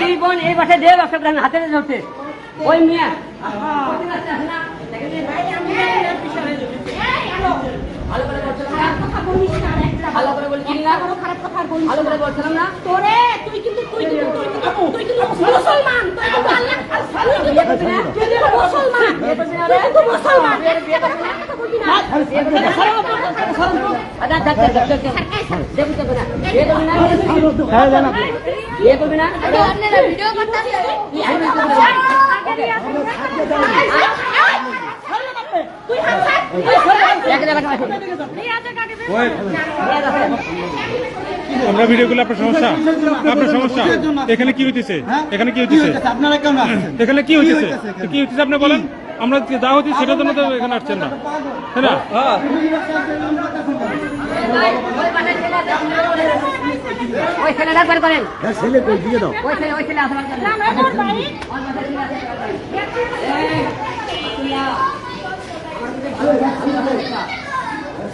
দুই বোন এই বাসায় দিয়ে ব্যবসা করে হাতে ধরতে ওই মিয়া ভালো করে বলছিলি না ভালো করে বলছিলাম না তোরে তুই কিন্তু তুই কিন্তু তুই কিন্তু তুই কিন্তু মুসলমান তুই কিন্তু আল্লাহ তুই কিন্তু মুসলমান তুই কিন্তু মুসলমান বিয়ে করবি আমরা ভিডিওগুলো আপনার সমস্যা? আপনার সমস্যা? এখানে কি হইতেছে? এখানে কি হইতেছে? আপনারা কেন আসছেন এখানে কি হইতেছে? কি হইতেছে আপনি বলেন? আমরা যা হচ্ছে সেটার জন্য তো এখানে আসছেন না। তাই না? হ্যাঁ ওই ছেলেটা করেন। ছেলে কই? দিয়ে দাও। ওই ছেলে ওই ছেলে আসবার জন্য তোর বাড়ি একটু কি বলা একটু কি বলা একটু ভাই আমার বোন তোমার সাথে ডান্স করতে ওই ওই- ওর বোন মানে বোন এই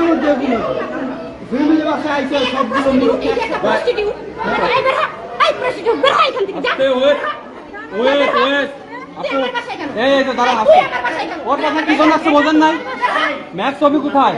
তুই বিয়ে করবি না রে বাসার মধ্যে এগুলো। ফ্যামিলি বাসায় আইছে সবগুলো মিথ্যা। প্রস্টিটিউট এই বের এই প্রস্টিটিউট বের হ এখান থেকে যা। Wait wait wait. এই তো কেন ওর কথা কি জন্য আসছে বোঝেন নাই? ম্যাক্স ছবি কোথায়?